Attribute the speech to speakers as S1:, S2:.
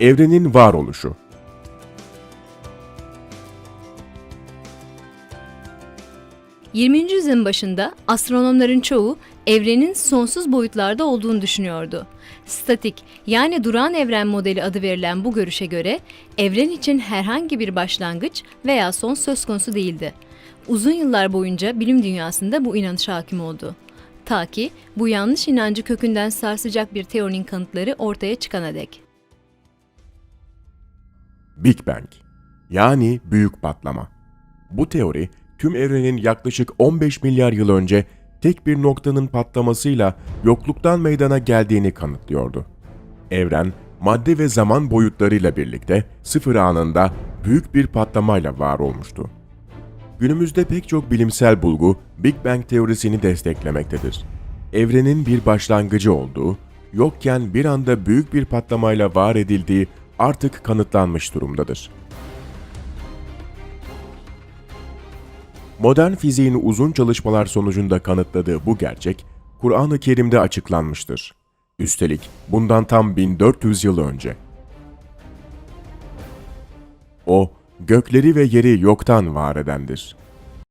S1: Evrenin varoluşu.
S2: — 20. yüzyılın başında astronomların çoğu evrenin sonsuz boyutlarda olduğunu düşünüyordu. Statik yani duran evren modeli adı verilen bu görüşe göre evren için herhangi bir başlangıç veya son söz konusu değildi. Uzun yıllar boyunca bilim dünyasında bu inanış hakim oldu. Ta ki bu yanlış inancı kökünden sarsacak bir teorinin kanıtları ortaya çıkana dek.
S1: Big Bang yani büyük patlama. Bu teori tüm evrenin yaklaşık 15 milyar yıl önce tek bir noktanın patlamasıyla yokluktan meydana geldiğini kanıtlıyordu. Evren, madde ve zaman boyutlarıyla birlikte sıfır anında büyük bir patlamayla var olmuştu. Günümüzde pek çok bilimsel bulgu Big Bang teorisini desteklemektedir. Evrenin bir başlangıcı olduğu, yokken bir anda büyük bir patlamayla var edildiği artık kanıtlanmış durumdadır. Modern fiziğin uzun çalışmalar sonucunda kanıtladığı bu gerçek, Kur'an-ı Kerim'de açıklanmıştır. Üstelik bundan tam 1400 yıl önce. O, gökleri ve yeri yoktan var edendir.